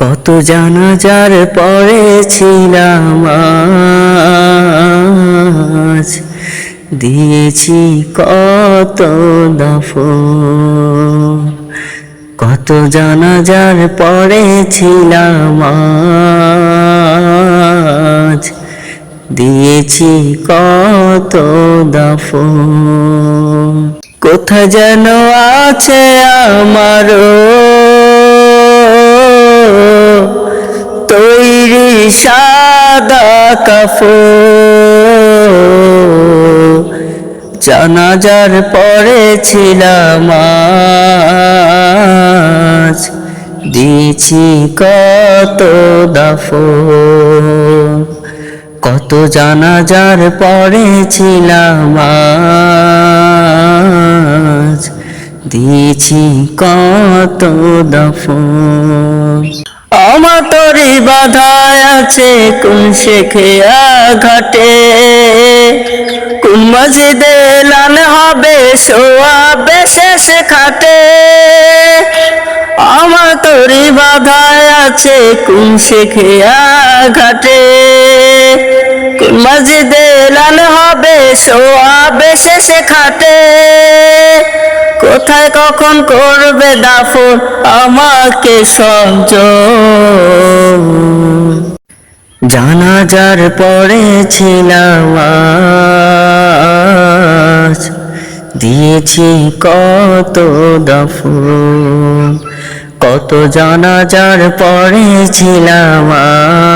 কত জানাজার পড়েছিলাম আজ। দিয়েছি কত দফ কত জানাজার পড়েছিলাম আজ। দিয়েছি কত দফ কোথা যেন আছে আমারও তৈরি সাদা কাফো জানাজার পড়েছিলাম আজ। দিয়েছি কত দাফো কত জানাজার পড়েছিলাম আজ। দিয়েছি কত দফন। আমার তরি বাধায় আছে কোন শেখেয়া ঘাটে কোন মসজিদে লাল হবে শোয়াবে শেষ খাটে আমার তরি বাধায় আছে কোন শেখেয়া ঘাটে মসজিদে লাল হবে শোয়াবে শেষ খাটে। কোথায় কখন করবে দাফন, আমাকে সংযোগ জানাজার পড়েছিলাম আজ, দিয়েছি কত দফন। কত জানাজার পড়েছিলাম আজ।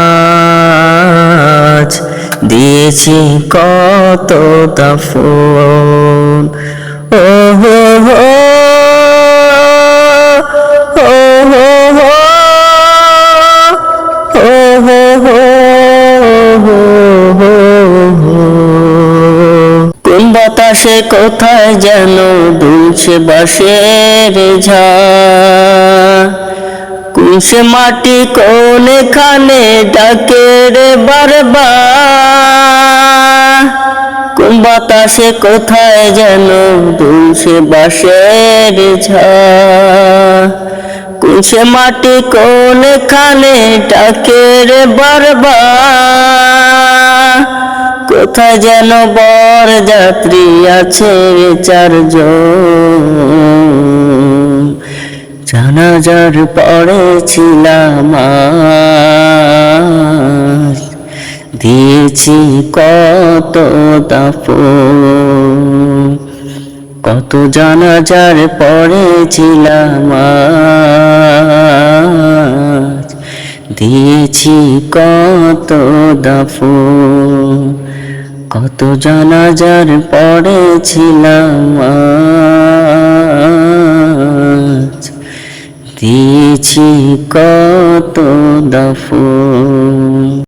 দিয়েছি কত দফন ও হো হো। বাতাসে কোথায় যেন দুলছে বাসের ঝাড় সে মাটি কোন এখানে ডাকে রে বারবার? কোন বাতাসে কোথায় যেন দুলছে ঝাড় কোন সে মাটি কোন এখানে ডাকে রে বারবার? কোথায় যেন বর যাত্রী আছে চারজন? জানাজার পড়েছিলাম দিয়েছি কত দাফন কত জানাজার পড়েছিলাম দিয়েছি কত দাফন কত জানাজার পড়েছিলাম দিয়েছি কত দাফন